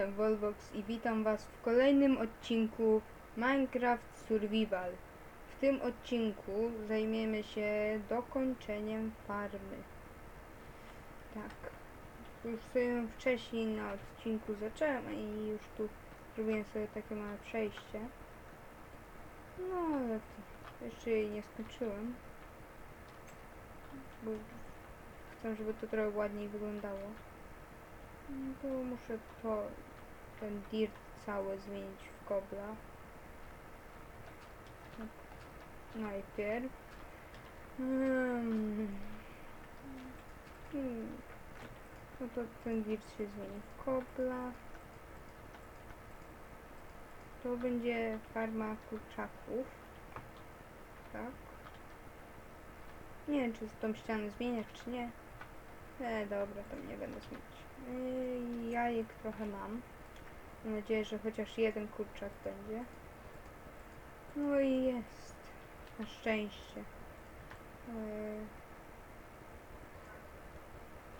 jestem Volvox i witam Was w kolejnym odcinku Minecraft Survival. W tym odcinku zajmiemy się dokończeniem farmy. Tak. Już sobie wcześniej na odcinku zacząłem i już tu zrobiłem sobie takie małe przejście. No ale jeszcze jej nie skończyłem. Bo chcę, żeby to trochę ładniej wyglądało. No to muszę to, ten dirt cały zmienić w kobla. Najpierw. Hmm. No to ten dirt się zmieni w kobla. To będzie farma kurczaków. Tak. Nie wiem, czy tą ścianę zmieniać, czy nie. E, dobra, to nie będę zmieniać. Yy, jajek trochę mam. Mam nadzieję, że chociaż jeden kurczak będzie. No i jest. Na szczęście. Yy.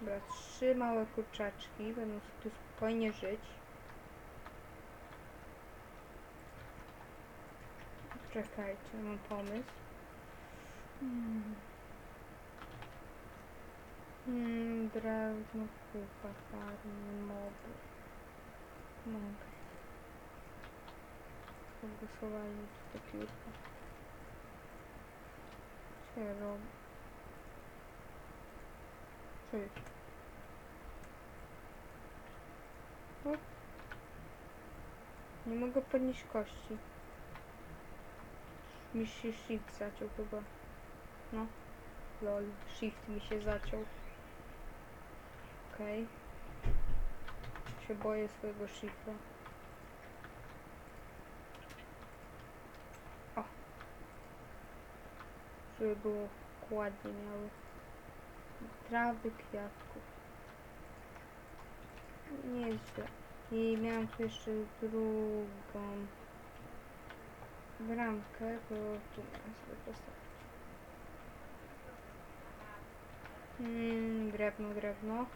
Dobra, trzy małe kurczaczki będą tu spokojnie żyć. Czekajcie, mam pomysł. Hmm. Hmm, drewno, kupa, farmy, moby. Mogę. Pogłosowanie to piórka. Co ja robię? Co? O. Nie mogę podnieść kości. Mi się shift zaciął chyba. No. Lol, shift mi się zaciął. Okej. Się boję swojego shifta. O. Żeby było ładnie miały. Trawy, kwiatków. Nie jest źle. I miałam tu jeszcze drugą bramkę, to tu miałam sobie postawić. Mm, drewno, drewno.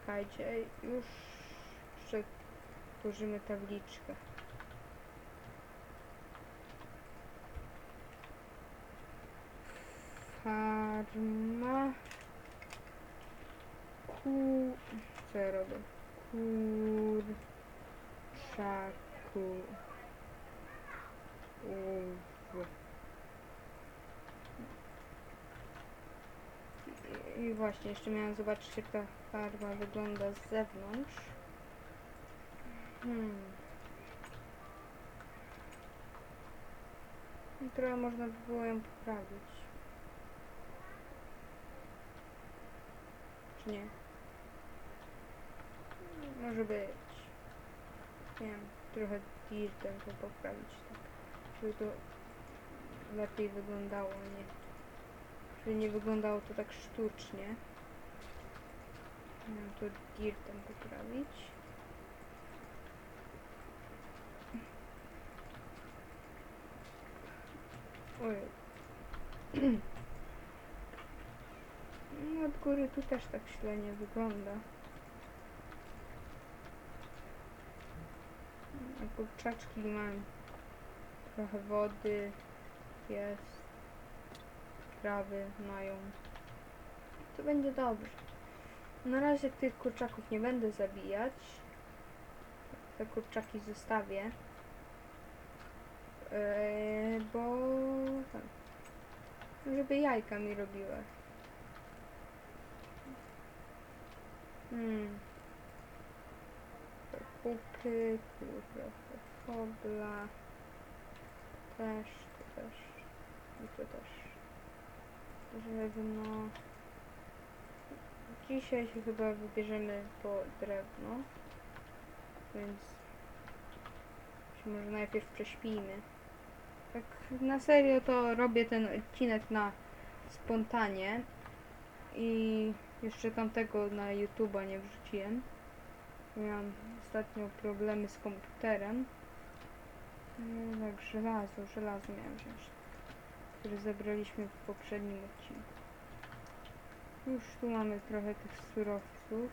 Czekajcie, już przetworzymy tabliczkę. Farma. Ku... Co ja robię? Kurczaku. Uw. I właśnie, jeszcze miałam zobaczyć jak ta farma wygląda z zewnątrz. Hmm. I Trochę można by było ją poprawić. Czy nie? Może być. Nie wiem, trochę dirtem to poprawić, tak. Żeby to lepiej wyglądało, nie? Żeby nie wyglądało to tak sztucznie. Miałem to dirtem poprawić. Oj. No od góry tu też tak źle nie wygląda. A kurczaczki mają trochę wody, jest, trawy mają. To będzie dobrze. Na razie tych kurczaków nie będę zabijać. Te kurczaki zostawię. Yy, bo żeby jajka mi robiły. Hmm. Kupy, trochę fobla. Też, też. I to też. Drewno. Dzisiaj się chyba wybierzemy po drewno. Więc się może najpierw prześpijmy. Tak na serio to robię ten odcinek na spontanie. I jeszcze tamtego na YouTube'a nie wrzuciłem. Miałam ostatnio problemy z komputerem. No, tak, żelazo, żelazo miałem wziąć. Które zebraliśmy w poprzednim odcinku. Już tu mamy trochę tych surowców.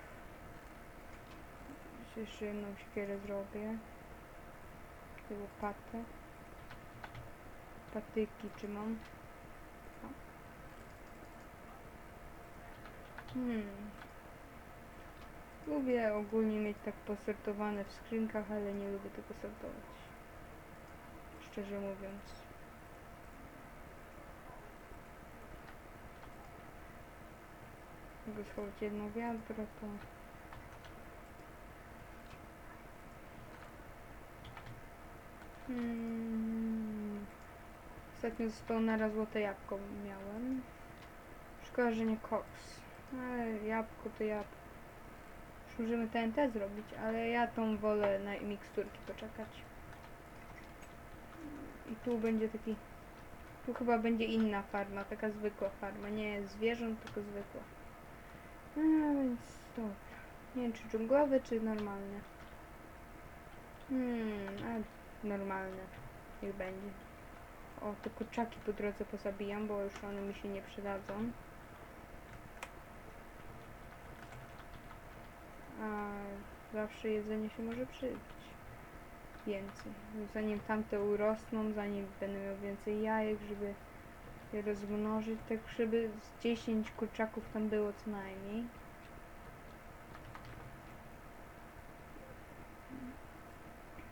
Jeszcze jedną siekierę zrobię. Łopatę. Patyki czy mam? O. Hmm. Lubię ogólnie mieć tak posortowane w skrzynkach, ale nie lubię tego sortować. Szczerze mówiąc. Mogę schować jedno wiadro, to... Hmm. Ostatnio zostało na złote jabłko miałem. Szkoda, że nie koks. Ale jabłko to jabłko. Już możemy TNT zrobić, ale ja tą wolę na miksturki poczekać. I tu będzie taki... Tu chyba będzie inna farma, taka zwykła farma. Nie zwierząt, tylko zwykła. A więc dobra. Nie wiem, czy dżunglowe, czy normalne. Hmm, a normalne. Niech będzie. O, te kurczaki po drodze pozabijam, bo już one mi się nie przydadzą. A zawsze jedzenie się może przydać. Więcej. Zanim tamte urosną, zanim będę miał więcej jajek, żeby je rozmnożyć, tak żeby z 10 kurczaków tam było co najmniej.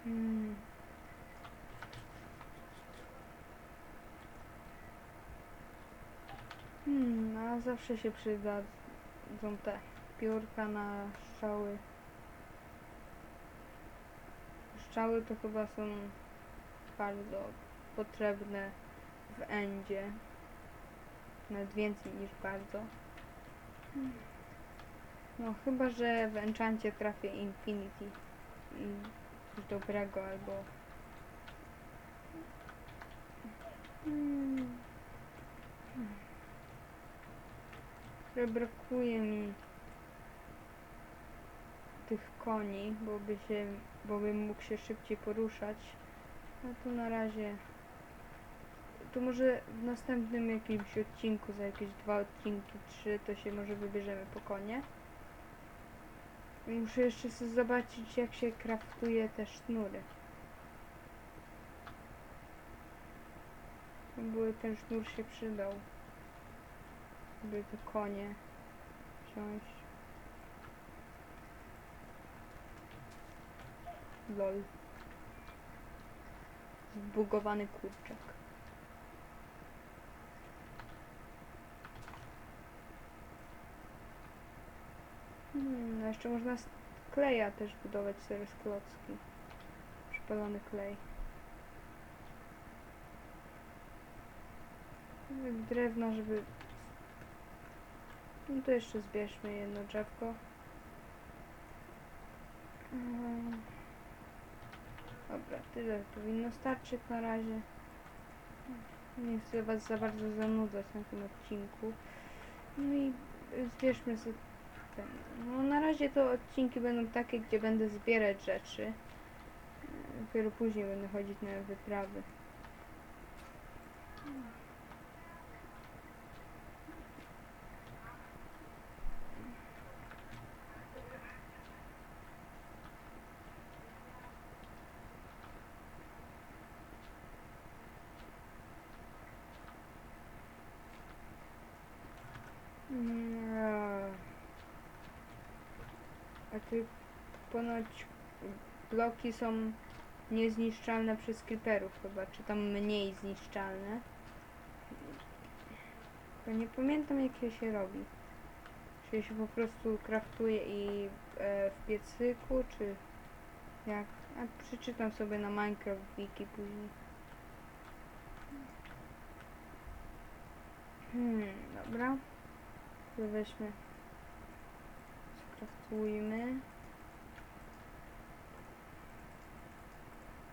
Hmm. Hmm, a zawsze się przydadzą te piórka na strzały. Strzały to chyba są bardzo potrzebne w endzie. Nawet więcej niż bardzo. No chyba, że w enchancie trafię Infinity i coś dobrego albo... że brakuje mi tych koni, bo by się, bo bym mógł się szybciej poruszać. No to na razie to może w następnym jakimś odcinku, za jakieś dwa odcinki, trzy, to się może wybierzemy po konie. Muszę jeszcze sobie zobaczyć, jak się kraftuje te sznury. By ten sznur się przydał by te konie wziąć. Lol. Zbugowany kurczak. Hmm, no jeszcze można z kleja też budować sobie z klocki. Przypalony klej. Drewno, żeby no to jeszcze zbierzmy jedno drzewko. Mm. Dobra, tyle powinno starczyć na razie. Nie chcę was za bardzo zanudzać na tym odcinku. No i zbierzmy sobie ten. No na razie to odcinki będą takie, gdzie będę zbierać rzeczy. Dopiero później będę chodzić na wyprawy. Ponoć bloki są niezniszczalne przez creeperów chyba, czy tam mniej zniszczalne. To nie pamiętam jak się robi. Czy się po prostu kraftuje i e, w piecyku, czy jak? A przeczytam sobie na Minecraft wiki później. Hmm, dobra. Weźmy. Skraftujmy.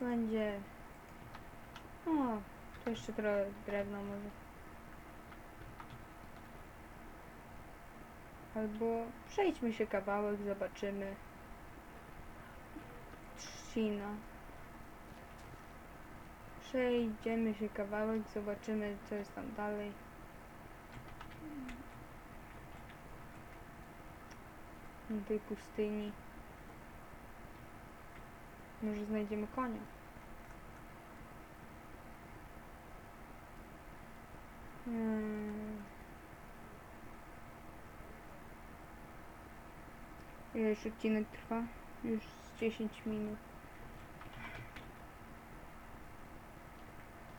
Będzie. O, tu jeszcze trochę drewna może. Albo przejdźmy się kawałek, zobaczymy. Trzcina. Przejdziemy się kawałek, zobaczymy co jest tam dalej. Na tej pustyni. Może znajdziemy konia. Hmm. Ile już odcinek trwa? Już z 10 minut.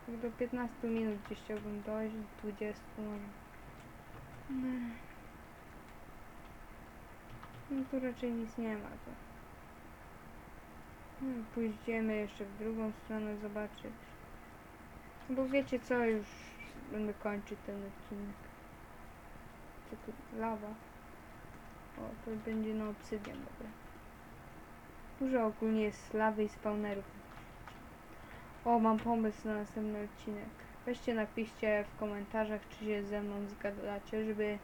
Tak do 15 minut gdzieś chciałbym dojść, 20 może. Hmm. No tu raczej nic nie ma. To. Hmm, pójdziemy jeszcze w drugą stronę zobaczyć. Bo wiecie co, już będę kończyć ten odcinek. Co tu? Lawa. O, to będzie na obsydian, dobra. Dużo ogólnie jest lawy i spawnerów. O, mam pomysł na następny odcinek. Weźcie, napiszcie w komentarzach, czy się ze mną zgadzacie, żeby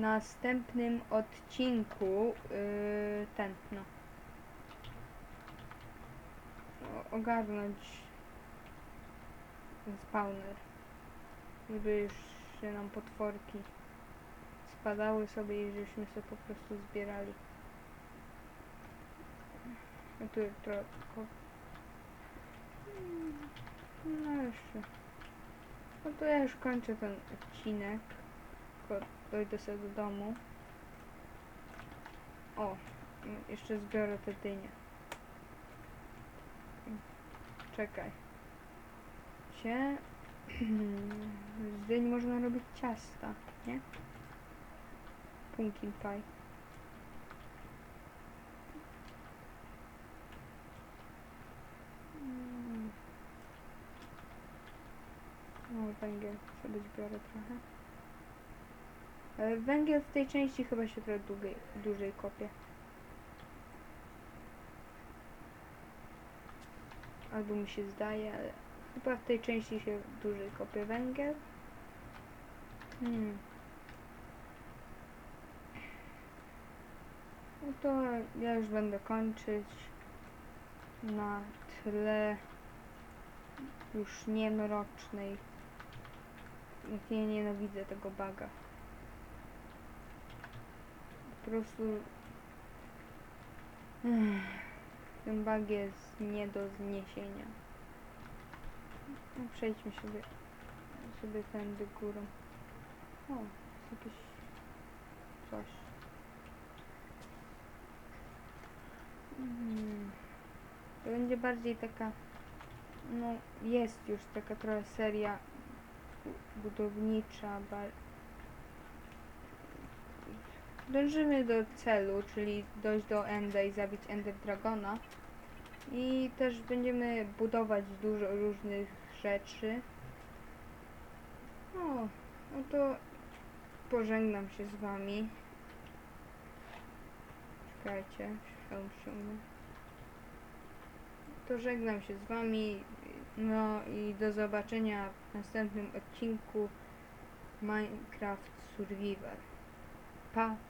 następnym odcinku yy, no. Ogarnąć ten spawner. Żeby już się nam potworki spadały sobie i żeśmy sobie po prostu zbierali. No tu trochę. No jeszcze. No to ja już kończę ten odcinek. Dojdę sobie do domu. O, jeszcze zbiorę te dynie. Czekaj. Cie. Z można robić ciasta, nie? Pumpkin pie. Mm. O, węgiel sobie zbiorę trochę. Ale węgiel w tej części chyba się trochę długiej, dłużej kopie. Albo mi się zdaje, ale chyba w tej części się dłużej kopie węgiel. Hmm. No to ja już będę kończyć na tle już niemrocznej. Jak ja nienawidzę tego baga. Po prostu ten bug jest nie do zniesienia. No, przejdźmy sobie sobie tędy górą. O, jest jakieś coś. Mm. To będzie bardziej taka, no jest już taka trochę seria bu- budownicza. Dążymy do celu, czyli dojść do Enda i zabić Ender Dragona. I też będziemy budować dużo różnych rzeczy. O, no to pożegnam się z wami. Czekajcie, film. To żegnam się z wami. No i do zobaczenia w następnym odcinku Minecraft Survivor. Pa!